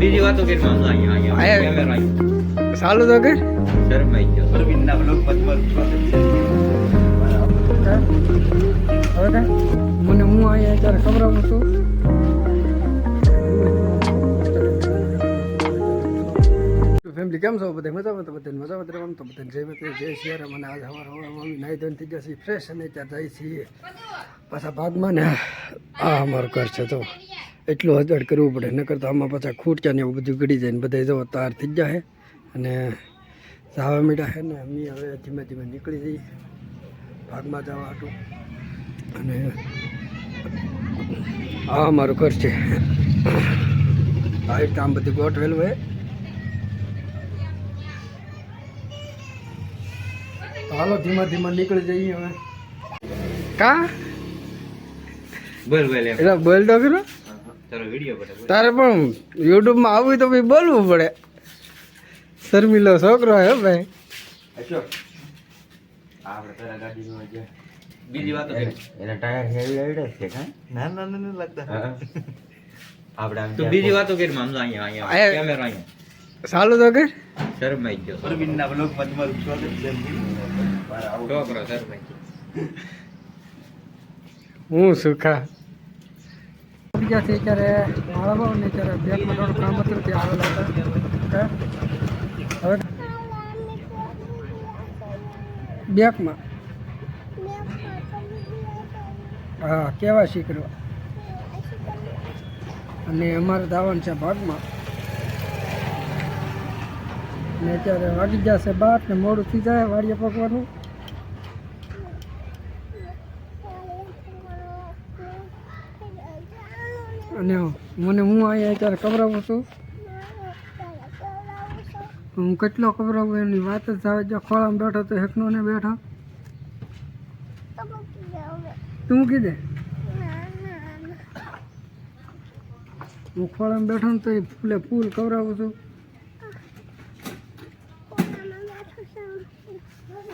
બીજી વાતો કરી માં અહીંયા અહીંયા કેમેરા અહીંયા ચાલુ તો કે શરમાઈ ગયો. અરવિંદના બ્લોગ પદ્મલ હવે કાંઈ? મને હું અહીંયા અત્યારે ખબર છું? ફેમિલી કેમ છો? બધા મજામાં? તો બધા મજામાં તો આમ તો બધાને જય માતા જય શિયારા મને આજ સવાર સવારમાં અમે નાહી ધોઈને થઈ છીએ ફ્રેશ અને ત્યાં જાય છીએ. પાછા ભાગમાં ને આ અમારું ઘર છે તો એટલું હજાર કરવું પડે નકર તો આમાં પાછા ખૂટક્યા ને એવું બધું ગળી જાય ને બધા જવા તાર થઈ જાય અને સાવા મીઠા છે ને અમે હવે ધીમે ધીમે નીકળી જઈએ ભાગમાં જવા હતું અને આ અમારું ઘર છે. આ રીતે આમ બધું ગોઠવેલું હોય હાલો ધીમા ધીમા નીકળી જઈએ હવે. કા? બોલ બોલ એટલે બોલ તો ખરો. તારો પણ યુટ્યુબમાં આવવું તો ભાઈ બોલવું પડે. શર્મિલો છોકરો હે ભાઈ. બીજી વાત કરી. એના ટાયર હેવી આવડે છે ના ના ના ના લાગતા આપણે આમ તું બીજી વાતો કરી માં અહીંયા અહીંયા આયા. અહીંયા. ચાલુ તો કે શરમાઈ ગયો. અરવિંદના બ્લોગ પદ્મલ સ્વાગત છે મારા આવું છોકરો ગયો. હું સુખા ગયા છે ત્યારે બાબુ ને ત્યારે બેંકમાં થોડું કામ હતું આવેલા હતા. હવે બેંકમાં. હા, કેવા શીખડવા અને અમારે દાવાનું છે ભાગમાં. ને અત્યારે વાગી જશે બાર ને મોડું થઈ જાય વાડીએ પકવાનું અને મને હું અહીંયા અત્યારે કવરાવું છું? હું કેટલો કવરાવું એની વાત જ આવે જો ખોળામાં બેઠો તો હેકનો ને બેઠો. તું કીધે? હું ખોળામાં બેઠો ને તો એ ફૂલે ફૂલ કવરાવું છું.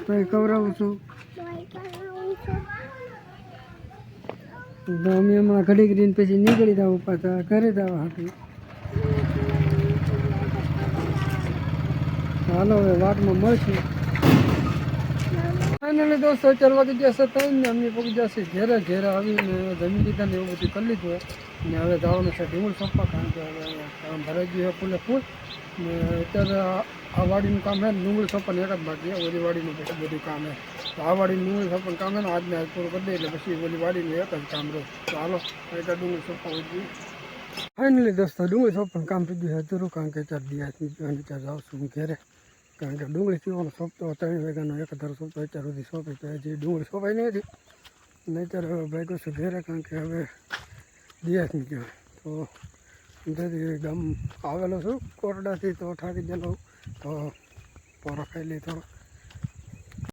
તો એ કવરાવું છું. તો અમે હમણાં ઘડી કરીને પછી નીકળી જાવ પાછા ઘરે જવા હતી હાલો હવે વાતમાં મળશું. ફાઇનલી દોસ્તો, ચાર વાગી જશે ત્રણ ને અમે પગી જશે ઘેરા ઘેરા આવીને જમી લીધા ને એવું બધું કરી લીધું હોય. ને હવે જવાનું છે ઢીમુલ સોંપવા, કારણ કે હવે કામ ભરાઈ ગયું ફૂલે ફૂલ. ને અત્યારે આ- વાડીનું કામ છે ડુંગળી સોંપવાનું, એક જ બાકી ઓલી વાડીનું બધું કામ છે. તો આ વાડીનું ડુંગળી સપન કામ છે ને આજને આજ પૂરું કરી દે, એટલે પછી ઓલી વાડીનું એક જ કામ રહે. તો હાલો એટલે ડુંગળી સપન હોય ફાઇનલી દોસ્તો ડુંગળી સોંપવાનું કામ થઈ ગયું કારણ કે ચાર દિવસ ચાર છું ઘેરે. કારણ કે ડુંગળી સીવાનો સોંપતો ત્રણ વાગ્યાનો એક ધારો સોંપતો અત્યાર સુધી સોંપી તો હજી ડુંગળી સોંપાઈ નહીં હતી નહીંતર હવે ભાઈ છું ઘેરે, કારણ કે હવે દિવસ નહીં તો અંદરથી ગામ આવેલો છું, કોરડાથી તો થાકી ગયેલો તો પોરો ખાઈ લઈ થોડો.